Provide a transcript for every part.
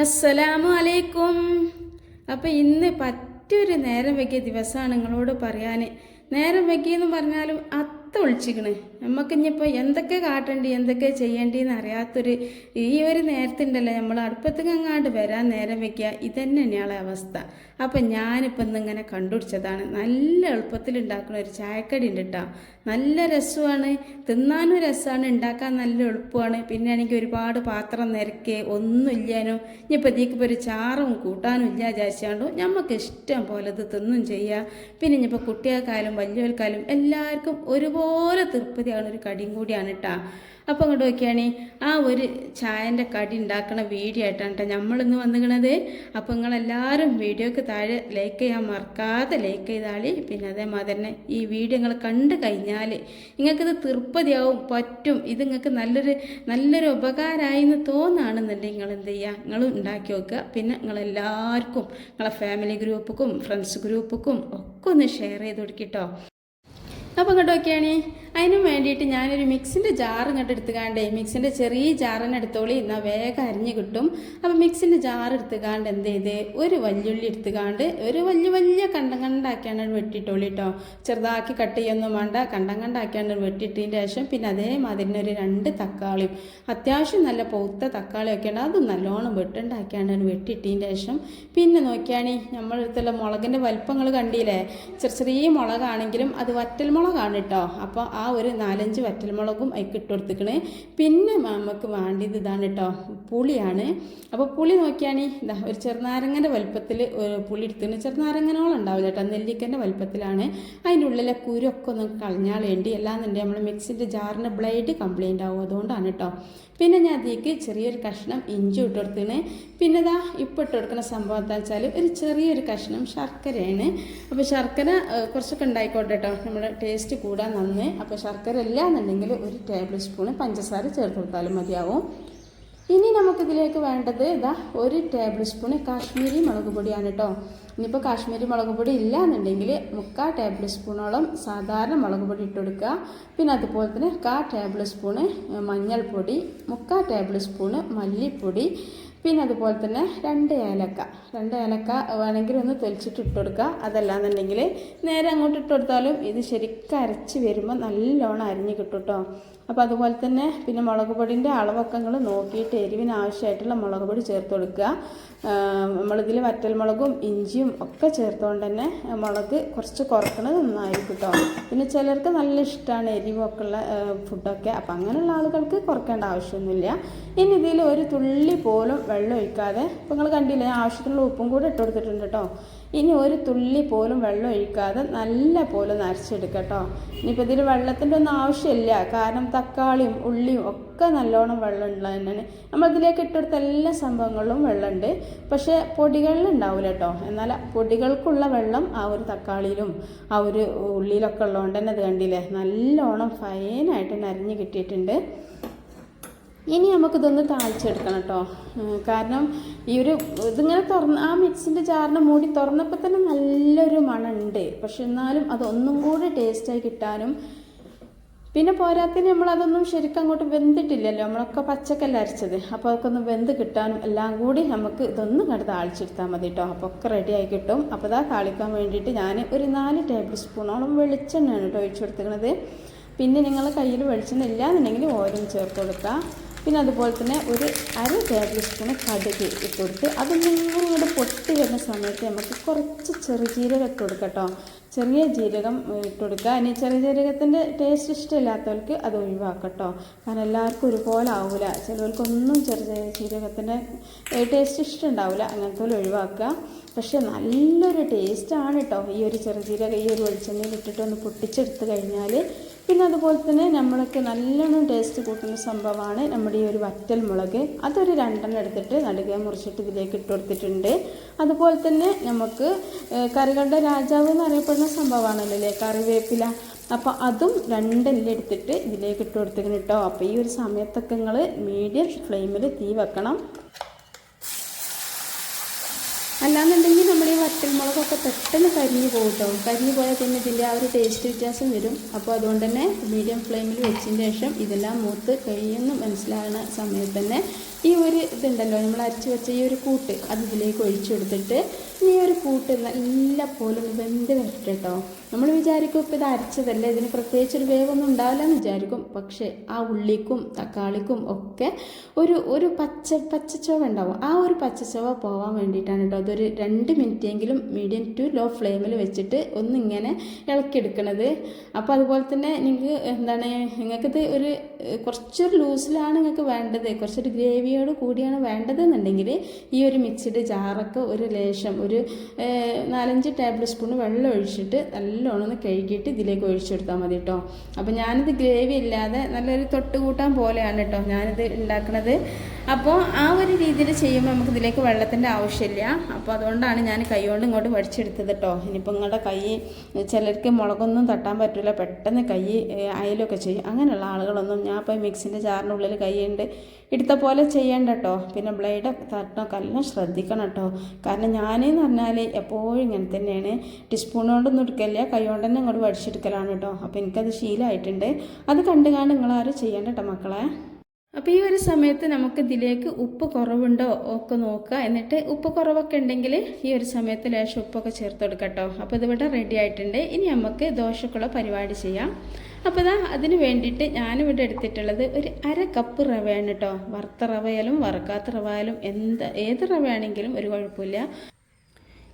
അസ്സലാമു അലൈക്കും അപ്പോൾ ഇന്ന് പറ്റൊരു നേരം വൈകിയ ദിവസമാണ് നിങ്ങളോട് പറയാൻ നേരം വൈകിയെന്ന് പറഞ്ഞാലും അത്ത ഒളിച്ചിക്കണ്. നമുക്ക് ഇനിയിപ്പോൾ എന്തൊക്കെ കാട്ടണ്ടി എന്തൊക്കെ ചെയ്യേണ്ടിന്ന് അറിയാത്തൊരു ഈ ഒരു നേരത്തുണ്ടല്ലോ. നമ്മൾ അടുപ്പത്തേക്ക് അങ്ങാണ്ട് വരാൻ നേരം വയ്ക്കുക ഇതന്നെ അവസ്ഥ. അപ്പം ഞാനിപ്പോൾ ഇന്നിങ്ങനെ കണ്ടുപിടിച്ചതാണ്. നല്ല എളുപ്പത്തിൽ ഉണ്ടാക്കുന്ന ഒരു ചായക്കടി ഉണ്ട് കേട്ടോ നല്ല രസമാണ്. തിന്നാനും രസമാണ്. ഉണ്ടാക്കാൻ നല്ല എളുപ്പമാണ്. പിന്നെ ആണെങ്കിൽ ഒരുപാട് പാത്രം നിരക്ക് ഒന്നുമില്ലാനോ ഇനിയിപ്പോൾ ഇതിക്കിപ്പോൾ ഒരു ചാറും കൂട്ടാനും ഇല്ല വിചാരിച്ചാണ്ടോ? നമുക്ക് ഇഷ്ടം പോലെ ഇത് തിന്നും ചെയ്യാം. പിന്നെ ഇനിയിപ്പോൾ കുട്ടികൾക്കായാലും വലിയവർക്കായാലും എല്ലാവർക്കും ഒരുപോലെ തൃപ്തിയാണ് ഒരു കടിയും കൂടിയാണ് കേട്ടോ അപ്പോൾ അങ്ങോട്ട് നോക്കിയാണ് ആ ഒരു ചായന്റെ കടി ഉണ്ടാക്കുന്ന വീഡിയോ ആയിട്ടാണ് കേട്ടോ നമ്മളിന്ന് വന്നിക്കണത്. അപ്പോൾ നിങ്ങളെല്ലാവരും വീഡിയോക്ക് താഴെ ലൈക്ക് ചെയ്യാൻ മറക്കാതെ ലൈക്ക് ചെയ്താളി പിന്നെ അതേമാതിരി തന്നെ ഈ വീഡിയോ നിങ്ങൾ കണ്ടു കഴിഞ്ഞാൽ നിങ്ങൾക്കിത് തൃപ്തിയാവും പറ്റും. ഇത് നിങ്ങൾക്ക് നല്ലൊരു നല്ലൊരു ഉപകാരമായി എന്ന് തോന്നുകയാണെന്നുണ്ടെങ്കിൽ നിങ്ങൾ എന്ത് ചെയ്യുക നിങ്ങൾ ഉണ്ടാക്കി വെക്കുക പിന്നെ നിങ്ങളെല്ലാവർക്കും നിങ്ങളെ ഫാമിലി ഗ്രൂപ്പുക്കും ഫ്രണ്ട്സ് ഗ്രൂപ്പുക്കും ഒക്കെ ഒന്ന് ഷെയർ ചെയ്ത് കൊടുക്കിട്ടോ അപ്പോൾ ഇങ്ങോട്ട് നോക്കിയാണേ അതിന് വേണ്ടിയിട്ട് ഞാനൊരു മിക്സിന്റെ ജാർ ഇങ്ങോട്ട് എടുത്തുകാണ്ടേ മിക്സിന്റെ ചെറിയ ജാറിനെ എടുത്തോളി എന്നാൽ വേഗം അരിഞ്ഞ് കിട്ടും. അപ്പോൾ മിക്സിന്റെ ജാർ എടുത്തുകാണ്ട് എന്ത് ചെയ്ത് ഒരു വല്യുള്ളി എടുത്തുകാണ്ട് ഒരു വലിയ വലിയ കണ്ടം കണ്ടാക്കിയാണ് വെട്ടിട്ടോളി കേട്ടോ ചെറുതാക്കി കട്ട് ചെയ്യൊന്നും വേണ്ട കണ്ടം കണ്ടാക്കിയാണ് വെട്ടിയിട്ടതിന് ശേഷം പിന്നെ അതേമാതിരി ഒരു രണ്ട് തക്കാളിയും അത്യാവശ്യം നല്ല പൗത്ത ഉണ്ട് അതും നല്ലോണം വെട്ടുണ്ടാക്കിയാണ് വെട്ടിയിട്ടതിന് ശേഷം. പിന്നെ നോക്കിയാണി നമ്മളെടുത്തുള്ള മുളകിന്റെ വലിപ്പങ്ങൾ കണ്ടില്ലേ? ചെറിയ ചെറിയ മുളകാണെങ്കിലും അത് വറ്റൽ മുളകാണ് കേട്ടോ അപ്പോൾ ഒരു നാലഞ്ച് വറ്റൽമുളകും അതിൽ ഇട്ട് കൊടുത്തിക്കണേ പിന്നെ നമുക്ക് വേണ്ടിയത് ഇതാണ് കേട്ടോ പുളിയാണ്. അപ്പോൾ പുളി നോക്കിയാണ് ഇതാ ഒരു ചെറുനാരങ്ങന്റെ വലുപ്പത്തിൽ പുളി എടുത്തിന് ചെറുനാരങ്ങനോളം ഉണ്ടാവില്ല കേട്ടോ നെല്ലിക്കന്റെ വലുപ്പത്തിലാണ്. അതിന്റെ ഉള്ളിലെ കുരൊക്കെ ഒന്ന് കളഞ്ഞാൽ വേണ്ടി അല്ലാന്നുണ്ടെങ്കിൽ നമ്മൾ മിക്സിന്റെ ജാറിന്റെ ബ്ലേഡ് കംപ്ലൈന്റ് ആവും. അതുകൊണ്ടാണ് കേട്ടോ പിന്നെ ഞാൻ അതിലേക്ക് ചെറിയൊരു കഷ്ണം ഇഞ്ചി ഇട്ട് കൊടുത്തിന് പിന്നെ ഇതാ ഇപ്പോൾ ഇട്ട് കൊടുക്കുന്ന സംഭവം എന്താ വെച്ചാൽ ഒരു ചെറിയൊരു കഷ്ണം ശർക്കരയാണ്. അപ്പോൾ ശർക്കര കുറച്ചൊക്കെ ഉണ്ടായിക്കോട്ടെ കേട്ടോ നമ്മുടെ ടേസ്റ്റ് കൂടാൻ നന്ന്. അപ്പോൾ ശർക്കര ഇല്ല എന്നുണ്ടെങ്കിൽ ഒരു ടേബിൾ സ്പൂൺ പഞ്ചസാര ചേർത്ത് കൊടുത്താലും മതിയാവും. ഇനി നമുക്കിതിലേക്ക് വേണ്ടത് ഇതാ ഒരു ടേബിൾ സ്പൂൺ കാശ്മീരി മുളക് പൊടിയാണ് കേട്ടോ ഇനിയിപ്പോൾ കാശ്മീരി മുളക് പൊടി ഇല്ല എന്നുണ്ടെങ്കിൽ മുക്കാൽ ടേബിൾ സ്പൂണോളം സാധാരണ മുളക് പൊടി ഇട്ട് കൊടുക്കുക. പിന്നെ അതുപോലെ തന്നെ കാ ടേബിൾ സ്പൂണ് മഞ്ഞൾപ്പൊടി മുക്കാൽ ടേബിൾ സ്പൂണ് മല്ലിപ്പൊടി പിന്നെ അതുപോലെ തന്നെ രണ്ട് ഏലക്ക. രണ്ട് ഏലക്ക വേണമെങ്കിൽ ഒന്ന് തെളിച്ചിട്ട് ഇട്ട് കൊടുക്കുക. അതല്ലാന്നുണ്ടെങ്കിൽ നേരെ അങ്ങോട്ട് ഇട്ട് കൊടുത്താലും ഇത് ശരിക്കും അരച്ച് വരുമ്പോൾ നല്ലോണം അരിഞ്ഞ് കിട്ടും കേട്ടോ. അപ്പോൾ അതുപോലെ തന്നെ പിന്നെ മുളക് പൊടിന്റെ അളവൊക്കെ നിങ്ങൾ നോക്കിയിട്ട് എരിവിന് ആവശ്യമായിട്ടുള്ള മുളക് പൊടി ചേർത്ത് കൊടുക്കുക. നമ്മളിതിൽ വറ്റൽമുളകും ഇഞ്ചിയും ഒക്കെ ചേർത്തുകൊണ്ട് തന്നെ മുളക് കുറച്ച് കുറക്കണത് നന്നായിരിക്കും കേട്ടോ. പിന്നെ ചിലർക്ക് നല്ല ഇഷ്ടമാണ് എരിവൊക്കെ ഉള്ള ഫുഡൊക്കെ. അപ്പം അങ്ങനെയുള്ള ആളുകൾക്ക് കുറക്കേണ്ട ആവശ്യമൊന്നുമില്ല. ഇനി ഇതിൽ ഒരു തുള്ളി പോലും വെള്ളം ഒഴിക്കാതെ ഇപ്പം നിങ്ങൾ കണ്ടില്ലേ ആവശ്യത്തിനുള്ള ഉപ്പും കൂടെ ഇട്ട് കൊടുത്തിട്ടുണ്ട് കേട്ടോ. ഇനി ഒരു തുള്ളി പോലും വെള്ളം ഒഴിക്കാതെ നല്ല പോലെ നരച്ചെടുക്കട്ടോ കേട്ടോ. ഇനിയിപ്പോൾ ഇതിൽ വെള്ളത്തിന്റെ ഒന്നും ആവശ്യമില്ല. കാരണം തക്കാളിയും ഉള്ളിയും ഒക്കെ നല്ലോണം വെള്ളം ഉള്ളത് തന്നെയാണ് നമ്മളിതിലേക്ക് ഇട്ടെടുത്ത എല്ലാ സംഭവങ്ങളിലും വെള്ളമുണ്ട്. പക്ഷേ പൊടികളിൽ ഉണ്ടാവില്ല കേട്ടോ. എന്നാൽ പൊടികൾക്കുള്ള വെള്ളം ആ ഒരു തക്കാളിയിലും ആ ഒരു ഉള്ളിയിലൊക്കെ ഉള്ളതുകൊണ്ട് തന്നെ അത് കണ്ടില്ലേ? നല്ലോണം ഫൈനായിട്ട് നരഞ്ഞ് കിട്ടിയിട്ടുണ്ട്. ഇനി നമുക്കിതൊന്ന് താഴ്ചെടുക്കണം കേട്ടോ. കാരണം ഈ ഒരു ഇതിങ്ങനെ തുറന്ന് ആ മിക്സിന്റെ ജാറിന്റെ മൂടി തുറന്നപ്പോൾ തന്നെ നല്ലൊരു മണമുണ്ട്. പക്ഷെ എന്നാലും അതൊന്നും കൂടി ടേസ്റ്റായി കിട്ടാനും പിന്നെ പോരാത്തിന് നമ്മളതൊന്നും ശരിക്കും അങ്ങോട്ട് വെന്തിട്ടില്ലല്ലോ. നമ്മളൊക്കെ പച്ചക്കല്ല അരച്ചത്. അപ്പോൾ അതൊക്കെ ഒന്ന് വെന്ത് കിട്ടാനും എല്ലാം കൂടി നമുക്ക് ഇതൊന്നും കണ്ട് താളിച്ചെടുത്താൽ മതി കേട്ടോ. അപ്പോൾ ഒക്കെ റെഡി ആയി കിട്ടും. അപ്പോൾ ഇതാ താളിക്കാൻ വേണ്ടിയിട്ട് ഞാൻ ഒരു നാല് ടേബിൾ സ്പൂണോളം വെളിച്ചെണ്ണയാണ് കേട്ടോ ഒഴിച്ചു കൊടുത്തിരിക്കുന്നത് പിന്നെ നിങ്ങൾ കയ്യിൽ വെളിച്ചെണ്ണ ഇല്ല എന്നുണ്ടെങ്കിൽ ഓരും ചേർത്ത് കൊടുക്കുക പിന്നെ അതുപോലെ തന്നെ ഒരു അര ടേബിൾ സ്പൂൺ കടുക് ഇട്ട് കൊടുത്ത് അത് നിങ്ങൾ ഇങ്ങോട്ട് പൊട്ടി വരുന്ന സമയത്ത് നമുക്ക് കുറച്ച് ചെറുജീരകം ഇട്ട് കൊടുക്കാം കേട്ടോ ചെറിയ ജീരകം ഇട്ട് കൊടുക്കുക. ഇനി ചെറിയ ജീരകത്തിന്റെ ടേസ്റ്റ് ഇഷ്ടമില്ലാത്തവർക്ക് അത് ഒഴിവാക്കട്ടോ. കാരണം എല്ലാവർക്കും ഒരുപോലെ ആവില്ല ചിലവർക്കൊന്നും ചെറിയ ജീരകത്തിന്റെ ടേസ്റ്റ് ഇഷ്ടമുണ്ടാവില്ല അങ്ങനത്തെ പോലെ ഒഴിവാക്കുക. പക്ഷേ നല്ലൊരു ടേസ്റ്റാണ് കേട്ടോ ഈ ഒരു ചെറുജീരകം ഈ ഒരു വെളിച്ചെണ്ണയിൽ ഇട്ടിട്ട് ഒന്ന് പൊട്ടിച്ചെടുത്ത് കഴിഞ്ഞാൽ പിന്നെ അതുപോലെ തന്നെ നമ്മൾക്ക് നല്ലോണം ടേസ്റ്റ് കൂട്ടുന്ന സംഭവമാണ് നമ്മുടെ ഈ ഒരു വറ്റൽ മുളക്. അതൊരു രണ്ടെണ്ണം എടുത്തിട്ട് നടുക മുറിച്ചിട്ട് ഇതിലേക്ക് ഇട്ട് കൊടുത്തിട്ടുണ്ട്. അതുപോലെ തന്നെ നമുക്ക് കറികളുടെ രാജാവ് എന്ന് അറിയപ്പെടുന്ന സംഭവമാണല്ലേ കറിവേപ്പില. അപ്പോൾ അതും രണ്ടെല്ലാം എടുത്തിട്ട് ഇതിലേക്ക് ഇട്ട് കൊടുത്തിരിക്കണം കേട്ടോ. അപ്പോൾ ഈ ഒരു സമയത്തൊക്കെ നിങ്ങൾ മീഡിയം ഫ്ലെയിമിൽ തീ വെക്കണം. അല്ലാന്നുണ്ടെങ്കിൽ നമ്മൾ ഈ വറ്റൽമുളകൊക്കെ പെട്ടെന്ന് കരിഞ്ഞു പോകും കേട്ടോ കരിഞ്ഞു പോയാൽ പിന്നെ ഇതിന്റെ ആ ഒരു ടേസ്റ്റ് വ്യത്യാസം വരും. അപ്പോൾ അതുകൊണ്ട് തന്നെ മീഡിയം ഫ്ലെയിമിൽ വെച്ചതിന് ശേഷം ഇതെല്ലാം മൂത്ത് കഴിയുമെന്ന് മനസ്സിലാകുന്ന സമയത്ത് തന്നെ ഈ ഒരു ഇതുണ്ടല്ലോ നമ്മൾ അരച്ച് വെച്ച ഈ ഒരു കൂട്ട് അത് ഇതിലേക്ക് ഒഴിച്ചു കൊടുത്തിട്ട് ഈ ഒരു കൂട്ട് നല്ല പോലെ ഒന്ന് വെന്ത് വരട്ടെ കേട്ടോ നമ്മൾ വിചാരിക്കും ഇപ്പോൾ ഇത് അരച്ചതല്ലേ ഇതിന് പ്രത്യേകിച്ച് ഒരു വേവൊന്നും ഉണ്ടാവില്ല എന്ന് വിചാരിക്കും. പക്ഷേ ആ ഉള്ളിക്കും തക്കാളിക്കും ഒക്കെ ഒരു ഒരു പച്ച പച്ചച്ചവ ഉണ്ടാവും. ആ ഒരു പച്ചച്ചവ പോവാൻ വേണ്ടിയിട്ടാണ് കേട്ടോ. അതൊരു രണ്ട് മിനിറ്റെങ്കിലും മീഡിയം ടു ലോ ഫ്ലെയിമിൽ വെച്ചിട്ട് ഒന്നിങ്ങനെ ഇളക്കിയെടുക്കണത്. അപ്പോൾ അതുപോലെ തന്നെ നിങ്ങൾക്ക് എന്താണ് നിങ്ങൾക്കിത് ഒരു കുറച്ചൊരു ലൂസിലാണ് നിങ്ങൾക്ക് വേണ്ടത്. കുറച്ചൊരു ഗ്രേവിയോട് കൂടിയാണ് വേണ്ടതെന്നുണ്ടെങ്കിൽ ഈ ഒരു മിക്സിഡ് ജാറൊക്കെ ഒരു ലേശം ഒരു ഏഹ്, നാലഞ്ച് ടേബിൾ സ്പൂൺ വെള്ളം ഒഴിച്ചിട്ട് നല്ലോണം ഒന്ന് കഴുകിയിട്ട് ഇതിലേക്ക് ഒഴിച്ചെടുത്താൽ മതി കേട്ടോ അപ്പോൾ ഞാനിത് ഗ്രേവി ഇല്ലാതെ നല്ലൊരു തൊട്ട് കൂട്ടാൻ പോലെയാണ് കേട്ടോ ഞാനിത് ഉണ്ടാക്കുന്നത് അപ്പോൾ ആ ഒരു രീതിയിൽ ചെയ്യുമ്പോൾ നമുക്ക് ഇതിലേക്ക് വെള്ളത്തിന്റെ ആവശ്യമില്ല. അപ്പോൾ അതുകൊണ്ടാണ് ഞാൻ കൈ കൊണ്ട് ഇങ്ങോട്ട് വടിച്ചെടുത്തത് കേട്ടോ ഇനിയിപ്പോൾ നിങ്ങളുടെ കൈ ചിലർക്ക് മുളകൊന്നും തട്ടാൻ പറ്റില്ല പെട്ടെന്ന് കൈ അയലൊക്കെ ചെയ്യും. അങ്ങനെയുള്ള ആളുകളൊന്നും ഞാൻ ഇപ്പോൾ മിക്സിന്റെ ജാറിനുള്ളിൽ കൈയുണ്ട് എടുത്ത പോലെ ചെയ്യേണ്ട കേട്ടോ പിന്നെ ബ്ലേഡ് തട്ടണമൊക്കെ എല്ലാം ശ്രദ്ധിക്കണം കേട്ടോ കാരണം ഞാനെന്ന് പറഞ്ഞാൽ എപ്പോഴും ഇങ്ങനെ തന്നെയാണ്. ടീസ്പൂൺ കൊണ്ടൊന്നും എടുക്കില്ല കൈ കൊണ്ട് തന്നെ ഇങ്ങോട്ട് വടിച്ചെടുക്കലാണ് കേട്ടോ അപ്പോൾ എനിക്കത് ശീലമായിട്ടുണ്ട് അത് കണ്ടു കാണും നിങ്ങളാരും ചെയ്യേണ്ട കേട്ടോ മക്കളെ. അപ്പോൾ ഈ ഒരു സമയത്ത് നമുക്ക് ഇതിലേക്ക് ഉപ്പ് കുറവുണ്ടോ ഒക്കെ നോക്കുക. എന്നിട്ട് ഉപ്പ് കുറവൊക്കെ ഉണ്ടെങ്കിൽ ഈ ഒരു സമയത്ത് ലേശം ഉപ്പൊക്കെ ചേർത്ത് കൊടുക്കട്ടോ അപ്പോൾ ഇതിവിടെ റെഡി ആയിട്ടുണ്ട്. ഇനി നമുക്ക് ദോശക്കുള്ള പരിപാടി ചെയ്യാം. അപ്പോൾ ഇതാ അതിന് വേണ്ടിയിട്ട് ഞാനിവിടെ എടുത്തിട്ടുള്ളത് ഒരു അര കപ്പ് റവയാണ് കേട്ടോ. വറുത്ത റവയാലും വറുക്കാത്ത റവയാലും എന്ത് ഏത് റവയാണെങ്കിലും ഒരു കുഴപ്പമില്ല.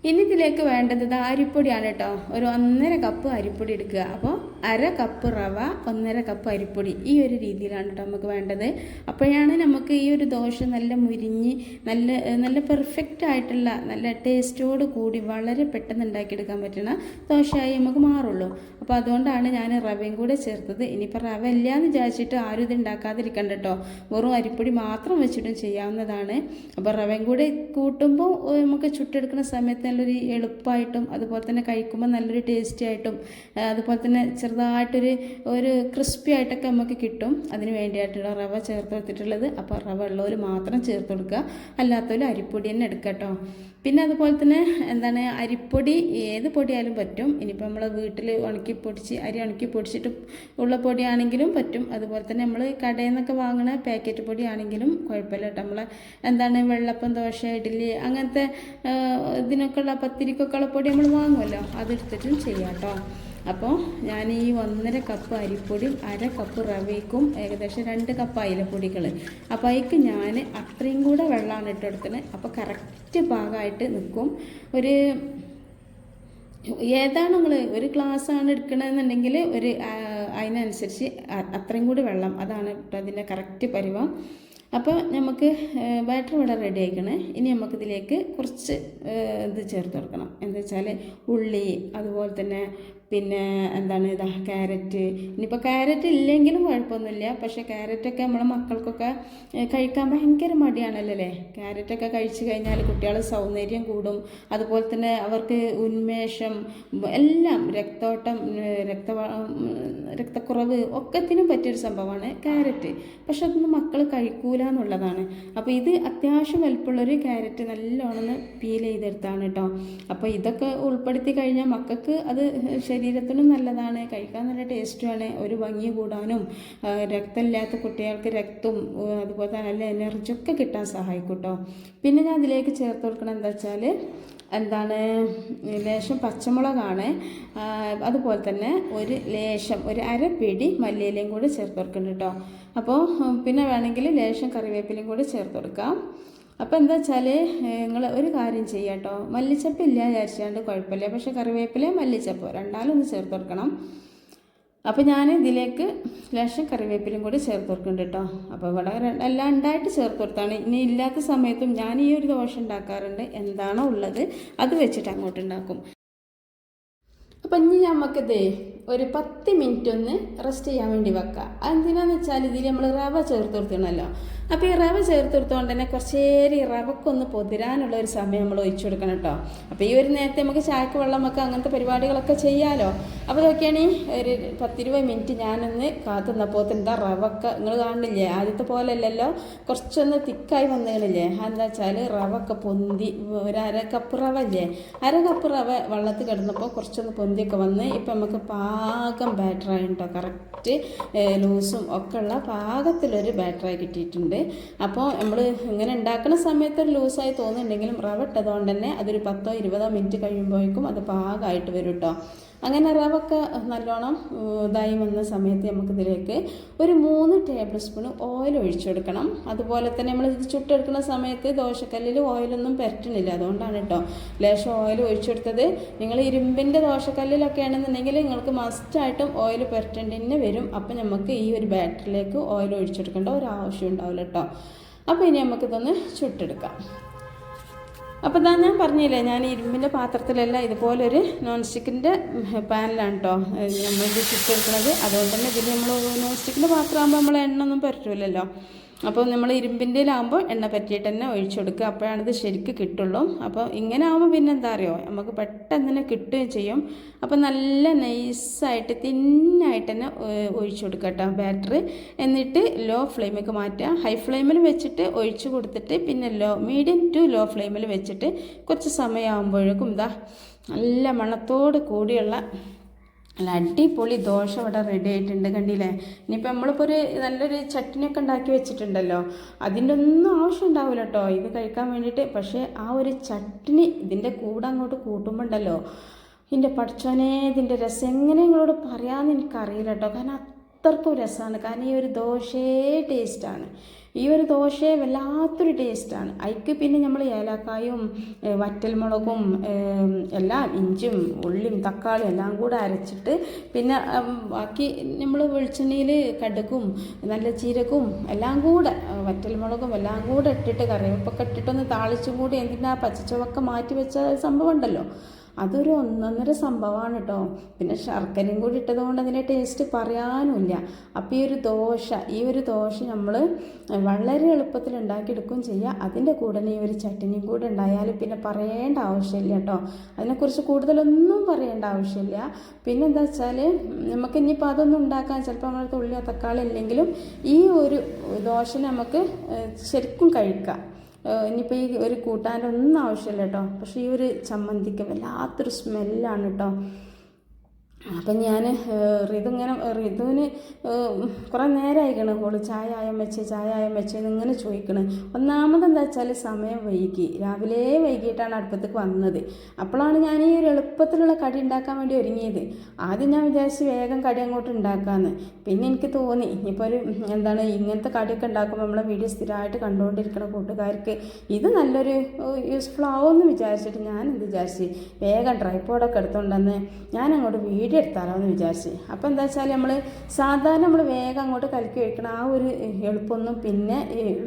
ഇനി ഇതിലേക്ക് വേണ്ടത് അരിപ്പൊടിയാണ് കേട്ടോ. ഒരു ഒന്നര കപ്പ് അരിപ്പൊടി എടുക്കുക. അപ്പോൾ അര കപ്പ് റവ ഒന്നര കപ്പ് അരിപ്പൊടി ഈ ഒരു രീതിയിലാണ് കേട്ടോ നമുക്ക് വേണ്ടത്. അപ്പോഴാണ് നമുക്ക് ഈ ഒരു ദോശ നല്ല മുരിഞ്ഞ് നല്ല നല്ല പെർഫെക്റ്റ് ആയിട്ടുള്ള നല്ല ടേസ്റ്റോട് കൂടി വളരെ പെട്ടെന്ന് ഉണ്ടാക്കിയെടുക്കാൻ പറ്റുന്ന ദോശയായി നമുക്ക് മാറുള്ളൂ. അപ്പോൾ അതുകൊണ്ടാണ് ഞാൻ റവയും കൂടെ ചേർത്തത്. ഇനിയിപ്പോൾ റവ ഇല്ല എന്ന് വിചാരിച്ചിട്ട് ആരും ഇത് ഉണ്ടാക്കാതിരിക്കണ്ട കേട്ടോ വെറും അരിപ്പൊടി മാത്രം വെച്ചിട്ടും ചെയ്യാവുന്നതാണ്. അപ്പോൾ റവയും കൂടെ കൂട്ടുമ്പോൾ നമുക്ക് ചുട്ടെടുക്കുന്ന സമയത്ത് നല്ലൊരു എളുപ്പമായിട്ടും അതുപോലെ തന്നെ കഴിക്കുമ്പോൾ നല്ലൊരു ടേസ്റ്റി ആയിട്ടും അതുപോലെ തന്നെ ചെറുതായിട്ടൊരു ഒരു ക്രിസ്പി ആയിട്ടൊക്കെ നമുക്ക് കിട്ടും. അതിന് വേണ്ടിയായിട്ടുള്ള റവ ചേർത്ത് കൊടുത്തിട്ടുള്ളത് അപ്പോൾ റവ ഉള്ളവർ മാത്രം ചേർത്ത് കൊടുക്കുക. അല്ലാത്തവർ അരിപ്പൊടി തന്നെ എടുക്കുക കേട്ടോ. പിന്നെ അതുപോലെ തന്നെ എന്താണ് അരിപ്പൊടി ഏത് പൊടിയായാലും പറ്റും. ഇനിയിപ്പോൾ നമ്മൾ വീട്ടിൽ ഉണക്കി പൊടിച്ച് അരി ഉണക്കി പൊടിച്ചിട്ട് ഉള്ള പൊടിയാണെങ്കിലും പറ്റും. അതുപോലെ തന്നെ നമ്മൾ കടയിൽ നിന്നൊക്കെ വാങ്ങുന്ന പാക്കറ്റ് പൊടിയാണെങ്കിലും കുഴപ്പമില്ല കേട്ടോ. നമ്മളെ എന്താണ് വെള്ളപ്പം ദോശ ഇഡ്ഡലി അങ്ങനത്തെ ഇതിനൊക്കെയുള്ള ഇതിനൊക്കെ ഉള്ള പത്തിരിക്കൊക്കെ ഉള്ള പൊടി നമ്മൾ വാങ്ങുമല്ലോ. അതെടുത്തിട്ടും ചെയ്യാം കേട്ടോ. അപ്പോൾ ഞാൻ ഈ ഒന്നര കപ്പ് അരിപ്പൊടി അര കപ്പ് റവയ്ക്കും ഏകദേശം രണ്ട് കപ്പ് അയിലപ്പൊടികൾ അപ്പോൾ അതിക്ക് ഞാൻ അത്രയും കൂടെ വെള്ളമാണ് ഇട്ടെടുത്തത് അപ്പോൾ കറക്റ്റ് പാകമായിട്ട് നിൽക്കും ഒരു ഏതാണ് നിങ്ങൾ ഒരു ഗ്ലാസ് ആണ് എടുക്കണമെന്നുണ്ടെങ്കിൽ ഒരു അതിനനുസരിച്ച് അത്രയും കൂടി വെള്ളം അതാണ് അതിന്റെ കറക്റ്റ് പരിവം. അപ്പോൾ നമുക്ക് ബാറ്റർ ഇവിടെ റെഡി ആയിക്കണേ. ഇനി നമുക്കിതിലേക്ക് കുറച്ച് ഇത് ചേർത്ത് കൊടുക്കണം. എന്താ വെച്ചാൽ ഉള്ളി അതുപോലെ തന്നെ പിന്നെ എന്താണ് ഇതാ ക്യാരറ്റ്. ഇനിയിപ്പോൾ ക്യാരറ്റ് ഇല്ലെങ്കിലും കുഴപ്പമൊന്നുമില്ല. പക്ഷേ ക്യാരറ്റൊക്കെ നമ്മളെ മക്കൾക്കൊക്കെ കഴിക്കാൻ ഭയങ്കര മടിയാണല്ലോ അല്ലേ ക്യാരറ്റൊക്കെ കഴിച്ചു കഴിഞ്ഞാൽ കുട്ടികൾ സൗന്ദര്യം കൂടും. അതുപോലെ തന്നെ അവർക്ക് ഉന്മേഷം എല്ലാം രക്തോട്ടം രക്ത രക്തക്കുറവ് ഒക്കത്തിനും പറ്റിയൊരു സംഭവമാണ് ക്യാരറ്റ്. പക്ഷെ അതൊന്നും മക്കൾ കഴിക്കൂല എന്നുള്ളതാണ് അപ്പോൾ ഇത് അത്യാവശ്യം വലിപ്പമുള്ളൊരു ക്യാരറ്റ് നല്ലോണം പീൽ ചെയ്തെടുത്താണ് കേട്ടോ അപ്പോൾ ഇതൊക്കെ ഉൾപ്പെടുത്തി കഴിഞ്ഞാൽ മക്കൾക്ക് അത് ശരീരത്തിനും നല്ലതാണ്. കഴിക്കാൻ നല്ല ടേസ്റ്റുമാണ്. ഒരു ഭംഗി കൂടാനും രക്തമില്ലാത്ത കുട്ടികൾക്ക് രക്തവും അതുപോലെ തന്നെ നല്ല എനർജി ഒക്കെ കിട്ടാൻ സഹായിക്കും കേട്ടോ പിന്നെ ഞാൻ അതിലേക്ക് ചേർത്ത് കൊടുക്കണം എന്താ വെച്ചാൽ എന്താണ് ലേശം പച്ചമുളകാണ്. അതുപോലെ തന്നെ ഒരു ലേശം ഒരു അര പിടി മല്ലിയിലയും കൂടി ചേർത്ത് കൊടുക്കുന്നുണ്ട് കേട്ടോ അപ്പോൾ പിന്നെ വേണമെങ്കിൽ ലേശം കറിവേപ്പിലയും കൂടി ചേർത്ത് കൊടുക്കാം. അപ്പോൾ എന്താ വെച്ചാൽ നിങ്ങൾ ഒരു കാര്യം ചെയ്യാം കേട്ടോ മല്ലിച്ചപ്പ് ഇല്ല വിചാരിച്ചാണ്ട് കുഴപ്പമില്ല. പക്ഷേ കറിവേപ്പില മല്ലിച്ചപ്പ് രണ്ടാലും ഒന്ന് ചേർത്ത് കൊടുക്കണം. അപ്പോൾ ഞാൻ ഇതിലേക്ക് ലേശം കറിവേപ്പിലും കൂടി ചേർത്ത് കൊടുക്കുന്നുണ്ട് കേട്ടോ അപ്പോൾ ഇവിടെ എല്ലാം ഉണ്ടായിട്ട് ചേർത്ത് കൊടുത്താണ്. ഇനി ഇല്ലാത്ത സമയത്തും ഞാൻ ഈ ഒരു ദോശ ഉണ്ടാക്കാറുണ്ട്. എന്താണോ ഉള്ളത് അത് വെച്ചിട്ട് അങ്ങോട്ട് ഉണ്ടാക്കും. അപ്പം ഇനി നമുക്കിത് ഒരു പത്ത് മിനിറ്റ് ഒന്ന് റെസ്റ്റ് ചെയ്യാൻ വേണ്ടി വെക്കാം. അതെന്തിനാന്ന് വെച്ചാൽ ഇതിൽ നമ്മൾ റവ ചേർത്ത് കൊടുക്കണമല്ലോ അപ്പോൾ ഈ റവ ചേർത്ത് കൊടുത്തുകൊണ്ട് തന്നെ കുറച്ചേരി റവക്കൊന്ന് പൊതിരാനുള്ള ഒരു സമയം നമ്മൾ ഒഴിച്ചു കൊടുക്കണം കേട്ടോ. അപ്പോൾ ഈ ഒരു നേരത്തെ നമുക്ക് ചായക്ക് വെള്ളം വെക്കാം അങ്ങനത്തെ പരിപാടികളൊക്കെ ചെയ്യാമല്ലോ അപ്പോൾ ഇതൊക്കെയാണ് ഒരു പത്തിരുപത് മിനിറ്റ് ഞാനൊന്ന് കാത്തുന്നപ്പോൾ എന്താ റവക്ക നിങ്ങൾ കാണുന്നില്ലേ ആദ്യത്തെ പോലെ അല്ലല്ലോ കുറച്ചൊന്ന് തിക്കായി വന്നുകളില്ലേ എന്താ വെച്ചാൽ റവക്ക പൊന്തി ഒരു അര കപ്പ് റവ ഇല്ലേ അര കപ്പ് റവ വെള്ളത്തിൽ കിടന്നപ്പോൾ കുറച്ചൊന്ന് പൊന്തിയൊക്കെ വന്ന് ഇപ്പം നമുക്ക് പാകം ബാറ്ററായി കേട്ടോ. കറക്റ്റ് ലൂസും ഒക്കെ ഉള്ള പാകത്തിലൊരു ബാറ്ററായി കിട്ടിയിട്ടുണ്ട്. അപ്പോൾ നമ്മൾ ഇങ്ങനെ ഉണ്ടാക്കുന്ന സമയത്ത് ലൂസായി തോന്നുന്നുണ്ടെങ്കിലും റവ ഇട്ടതുകൊണ്ട് തന്നെ അതൊരു പത്തോ ഇരുപതോ മിനിറ്റ് കഴിയുമ്പോഴേക്കും അത് പാകമായിട്ട് വരും കേട്ടോ അങ്ങനെ റവൊക്കെ നല്ലോണം ഇതായി വന്ന സമയത്ത് നമുക്കിതിലേക്ക് ഒരു മൂന്ന് ടേബിൾ സ്പൂൺ ഓയിൽ ഒഴിച്ചു കൊടുക്കണം അതുപോലെ തന്നെ നമ്മൾ ഇത് ചുട്ടെടുക്കുന്ന സമയത്ത് ദോശക്കല്ലിൽ ഓയിലൊന്നും പരട്ടണില്ല അതുകൊണ്ടാണ് കേട്ടോ ലേശം ഓയിൽ ഒഴിച്ചു കൊടുത്തത് നിങ്ങൾ ഇരുമ്പിന്റെ ദോശക്കല്ലിലൊക്കെ ആണെന്നുണ്ടെങ്കിൽ നിങ്ങൾക്ക് മസ്റ്റായിട്ടും ഓയിൽ പുരട്ടേണ്ടി വരും. അപ്പം നമുക്ക് ഈ ഒരു ബാറ്ററിലേക്ക് ഓയിൽ ഒഴിച്ചെടുക്കേണ്ട ഒരു ആവശ്യം ഉണ്ടാവില്ല കേട്ടോ അപ്പോൾ ഇനി നമുക്കിതൊന്ന് ചുട്ടെടുക്കാം. അപ്പോൾ ഇതാ ഞാൻ പറഞ്ഞില്ലേ ഞാൻ ഇരുമ്പിന്റെ പാത്രത്തിലല്ല ഇതുപോലൊരു നോൺ സ്റ്റിക്കിന്റെ പാനിലാണ് കേട്ടോ നമ്മൾ ഇത് ചുറ്റെടുക്കുന്നത് അതുകൊണ്ട് തന്നെ ഇതിൽ നമ്മൾ നോൺ സ്റ്റിക്കിന്റെ പാത്രമാകുമ്പോൾ നമ്മൾ എണ്ണ ഒന്നും പറ്റൂലല്ലോ അപ്പോൾ നമ്മൾ ഇരുമ്പിന്റെയിലാകുമ്പോൾ എണ്ണ പറ്റിയിട്ട് തന്നെ ഒഴിച്ചു കൊടുക്കുക. അപ്പോഴാണ് ഇത് ശരിക്ക് കിട്ടുള്ളൂ. അപ്പോൾ ഇങ്ങനെ ആകുമ്പോൾ പിന്നെ എന്താ അറിയോ? നമുക്ക് പെട്ടെന്ന് തന്നെ കിട്ടുകയും ചെയ്യും. അപ്പോൾ നല്ല നൈസായിട്ട് തിന്നായിട്ട് തന്നെ ഒഴിച്ചു കൊടുക്കുക കേട്ടോ ബാറ്ററി എന്നിട്ട് ലോ ഫ്ലെയിമിലേക്ക് മാറ്റുക. ഹൈ ഫ്ലെയിമിൽ വെച്ചിട്ട് ഒഴിച്ചു കൊടുത്തിട്ട് പിന്നെ ലോ മീഡിയം ടു ലോ ഫ്ലെയിമിൽ വെച്ചിട്ട് കുറച്ച് സമയമാകുമ്പോഴേക്കും ഇതാ നല്ല മണത്തോട് കൂടിയുള്ള നല്ല അടിപൊളി ദോശ ഇവിടെ റെഡി ആയിട്ടുണ്ട് കണ്ടില്ലേ? ഇനിയിപ്പോൾ നമ്മളിപ്പോൾ ഒരു നല്ലൊരു ചട്നിയൊക്കെ ഉണ്ടാക്കി വെച്ചിട്ടുണ്ടല്ലോ. അതിന്റെ ഒന്നും ആവശ്യം ഉണ്ടാവില്ല കേട്ടോ ഇത് കഴിക്കാൻ വേണ്ടിയിട്ട്. പക്ഷേ ആ ഒരു ചട്നി ഇതിന്റെ കൂടെ അങ്ങോട്ട് കൂട്ടുമ്പോൾ ഉണ്ടല്ലോ. ഇതിന്റെ പഠിച്ചോനെ ഇതിന്റെ രസം എങ്ങനെ നിങ്ങളോട് പറയാമെന്ന് എനിക്കറിയില്ല കേട്ടോ കാരണം അത്രക്കും രസമാണ് കാരണം ഈ ഒരു ദോശയെ ടേസ്റ്റാണ്. ഈ ഒരു ദോശ വല്ലാത്തൊരു ടേസ്റ്റാണ്. അതിക്ക് പിന്നെ നമ്മൾ ഏലക്കായും വറ്റൽമുളകും എല്ലാം ഇഞ്ചും ഉള്ളിയും തക്കാളിയും എല്ലാം കൂടെ അരച്ചിട്ട് പിന്നെ ബാക്കി നമ്മൾ വെളിച്ചെണ്ണയിൽ കടുക്കും നല്ല ചീരക്കും എല്ലാം കൂടെ വറ്റൽമുളകും എല്ലാം കൂടെ ഇട്ടിട്ട് കറിവേപ്പൊക്കെ ഇട്ടിട്ടൊന്ന് താളിച്ചും കൂടി എന്തിനാ പച്ചച്ചുവക്ക മാറ്റി വെച്ച സംഭവം ഉണ്ടല്ലോ. അതൊരു ഒന്നൊന്നര സംഭവമാണ് കേട്ടോ പിന്നെ ശർക്കരയും കൂടി ഇട്ടതുകൊണ്ട് അതിന്റെ ടേസ്റ്റ് പറയാനുമില്ല അപ്പോൾ ഈ ഒരു ദോശ ഈ ഒരു ദോശ നമ്മൾ വളരെ എളുപ്പത്തിൽ ഉണ്ടാക്കിയെടുക്കുകയും ചെയ്യുക അതിന്റെ കൂടെ ഈ ഒരു ചട്ടിനിയും കൂടെ ഉണ്ടായാൽ പിന്നെ പറയേണ്ട ആവശ്യമില്ല കേട്ടോ അതിനെക്കുറിച്ച് കൂടുതലൊന്നും പറയേണ്ട ആവശ്യമില്ല. പിന്നെ എന്താ വെച്ചാൽ നമുക്ക് ഇനിയിപ്പോൾ അതൊന്നും ഉണ്ടാക്കാൻ ചിലപ്പോൾ നമ്മൾ ഉള്ളിയോ തക്കാളി ഇല്ലെങ്കിലും ഈ ഒരു ദോശ നമുക്ക് ശരിക്കും കഴിക്കാം. ഇനിയിപ്പോൾ ഈ ഒരു കൂട്ടാന്റെ ഒന്നും ആവശ്യമില്ല കേട്ടോ. പക്ഷേ ഈ ഒരു ചമ്മന്തിക്ക് വല്ലാത്തൊരു സ്മെല്ലാണ് കേട്ടോ. അപ്പം ഞാൻ ഋതുങ്ങനെ ഋതുവിന് കുറേ നേരമായിക്കണ് ഓൾ ചായ ആയം വെച്ച് ചായ ആയം വെച്ച് ഇങ്ങനെ ചോദിക്കണ്. ഒന്നാമത് എന്താ വെച്ചാൽ സമയം വൈകി. രാവിലെ വൈകിട്ടാണ് അടുപ്പത്തേക്ക് വന്നത്. അപ്പോഴാണ് ഞാൻ ഈ ഒരു എളുപ്പത്തിലുള്ള കടി ഉണ്ടാക്കാൻ വേണ്ടി ഒരുങ്ങിയത്. ആദ്യം ഞാൻ വിചാരിച്ച് വേഗം കടി അങ്ങോട്ട് ഉണ്ടാക്കാമെന്ന് പിന്നെ എനിക്ക് തോന്നി ഇനിയിപ്പോൾ ഒരു എന്താണ് ഇങ്ങനത്തെ കടിയൊക്കെ ഉണ്ടാക്കുമ്പോൾ നമ്മളെ വീഡിയോ സ്ഥിരമായിട്ട് കണ്ടുകൊണ്ടിരിക്കുന്ന കൂട്ടുകാർക്ക് ഇത് നല്ലൊരു യൂസ്ഫുൾ ആവുമെന്ന് വിചാരിച്ചിട്ട് ഞാൻ എന്ത് വിചാരിച്ച് വേഗം ട്രൈപ്പോഡൊക്കെ എടുത്തുകൊണ്ടെന്ന് ഞാൻ അങ്ങോട്ട് വീഡിയോ എടുത്താലോ എന്ന് വിചാരിച്ച്. അപ്പോൾ എന്താ വെച്ചാൽ നമ്മൾ സാധാരണ നമ്മൾ വേഗം അങ്ങോട്ട് കലക്കി വയ്ക്കണം ആ ഒരു എളുപ്പമൊന്നും പിന്നെ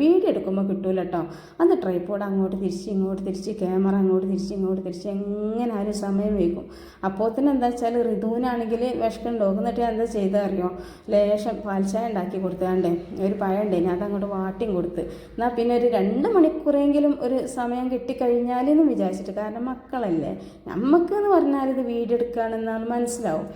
വീഡിയോ എടുക്കുമ്പോൾ കിട്ടൂല കേട്ടോ അത് ട്രൈപ്പോഡ് അങ്ങോട്ട് തിരിച്ച് ഇങ്ങോട്ട് തിരിച്ച് ക്യാമറ അങ്ങോട്ട് തിരിച്ച് ഇങ്ങോട്ട് തിരിച്ച് എങ്ങനെ ആരും സമയം വയ്ക്കും അപ്പോൾ തന്നെ എന്താ വെച്ചാൽ ഋതുവിനാണെങ്കിൽ വിഷക്കുണ്ടോ എന്നിട്ട് എന്താ ചെയ്താൽ അറിയോ ലേശം പാൽച്ചായ ഉണ്ടാക്കി കൊടുത്താണ്ടേ ഒരു പഴം ഞാൻ അതങ്ങോട്ട് വാട്ടിയും കൊടുത്ത്. എന്നാൽ പിന്നെ ഒരു രണ്ട് മണിക്കൂറെങ്കിലും ഒരു സമയം കിട്ടിക്കഴിഞ്ഞാലെന്ന് വിചാരിച്ചിട്ട് കാരണം മക്കളല്ലേ. നമുക്ക് എന്ന് പറഞ്ഞാൽ ഇത് വീഡിയോ എടുക്കുകയാണെന്നാണ് മനസ്സിലാവും.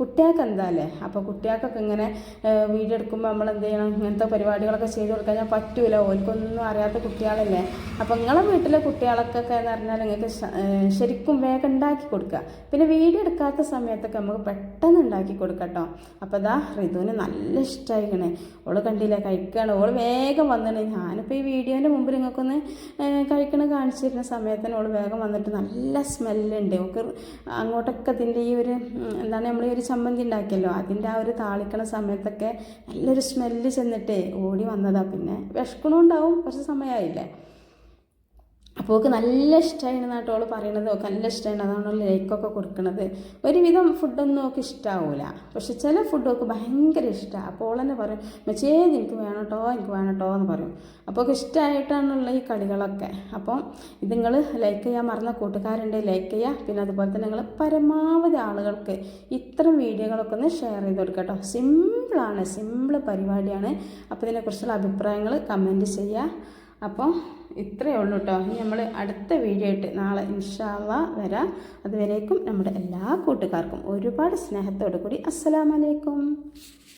കുട്ടികൾക്ക് എന്താല്ലേ അപ്പോൾ കുട്ടികൾക്കൊക്കെ ഇങ്ങനെ വീഡിയോ എടുക്കുമ്പോൾ നമ്മൾ എന്ത് ചെയ്യണം ഇങ്ങനത്തെ പരിപാടികളൊക്കെ ചെയ്ത് കൊടുക്കാൻ ഞാൻ പറ്റൂല. ഓൽക്കൊന്നും അറിയാത്ത കുട്ടികളല്ലേ. അപ്പോൾ നിങ്ങളെ വീട്ടിലെ കുട്ടികളൊക്കെ എന്ന് പറഞ്ഞാൽ നിങ്ങൾക്ക് ശരിക്കും വേഗം ഉണ്ടാക്കി കൊടുക്കുക പിന്നെ വീഡിയോ എടുക്കാത്ത സമയത്തൊക്കെ നമുക്ക് പെട്ടെന്ന് ഉണ്ടാക്കി കൊടുക്കാം കേട്ടോ അപ്പോൾ ഇതാ ഋതുവിന് നല്ല ഇഷ്ടമായിക്കണേ ഓൾ കണ്ടില്ലേ? കഴിക്കുകയാണ് ഓൾ വേഗം വന്നിട്ട് ഞാനിപ്പോൾ ഈ വീഡിയോന്റെ മുമ്പിൽ നിങ്ങൾക്കൊന്ന് കഴിക്കണ കാണിച്ചിരുന്ന സമയത്തിന് ഓൾ വേഗം വന്നിട്ട് നല്ല സ്മെല്ലുണ്ട്. ഓക്ക് അങ്ങോട്ടൊക്കെ അതിന്റെ ഈ ഒരു എന്താണ് നമ്മൾ ഈ ഒരു ചമ്മന്തി ഉണ്ടാക്കിയല്ലോ അതിന്റെ ആ ഒരു താളിക്കണ സമയത്തൊക്കെ നല്ലൊരു സ്മെല്ല് ചെന്നിട്ടേ ഓടി വന്നതാണ് പിന്നെ വിഷക്കണുണ്ടാവും കുറച്ച് സമയമായില്ലേ അപ്പോൾ ഓൾക്ക് നല്ല ഇഷ്ടമായിരുന്നു കേട്ടോ ഓൾ പറയണത്. ഓൾക്ക് നല്ല ഇഷ്ടമാണ് അതാണ് ലൈക്കൊക്കെ കൊടുക്കുന്നത് ഒരുവിധം ഫുഡൊന്നും ഓൾക്ക് ഇഷ്ടമാവില്ല പക്ഷെ ചില ഫുഡ് ഓൾക്ക് ഭയങ്കര ഇഷ്ടമാണ് അപ്പോൾ ഓൾ തന്നെ പറയും മെച്ചേ എനിക്ക് വേണം കേട്ടോ എനിക്ക് വേണം കേട്ടോ എന്ന് പറയും. അപ്പോൾ ഒക്കെ ഇഷ്ടമായിട്ടാണുള്ള ഈ കടികളൊക്കെ അപ്പം ഇത് നിങ്ങൾ ലൈക്ക് ചെയ്യാൻ മറന്ന കൂട്ടുകാരുണ്ട് ലൈക്ക് ചെയ്യുക പിന്നെ അതുപോലെ തന്നെ നിങ്ങൾ പരമാവധി ആളുകൾക്ക് ഇത്തരം വീഡിയോകളൊക്കെ ഒന്ന് ഷെയർ ചെയ്ത് കൊടുക്കുക കേട്ടോ സിമ്പിളാണ് സിമ്പിൾ പരിപാടിയാണ്. അപ്പോൾ ഇതിനെക്കുറിച്ചുള്ള അഭിപ്രായങ്ങൾ കമന്റ് ചെയ്യുക അപ്പോൾ ഇത്രയേ ഉള്ളൂ കേട്ടോ ഇനി നമ്മൾ അടുത്ത വീഡിയോ ആയിട്ട് നാളെ ഇൻഷാല്ല വരാം. അതുവരേക്കും നമ്മുടെ എല്ലാ കൂട്ടുകാർക്കും ഒരുപാട് സ്നേഹത്തോടു കൂടി അസ്സലാമലൈക്കും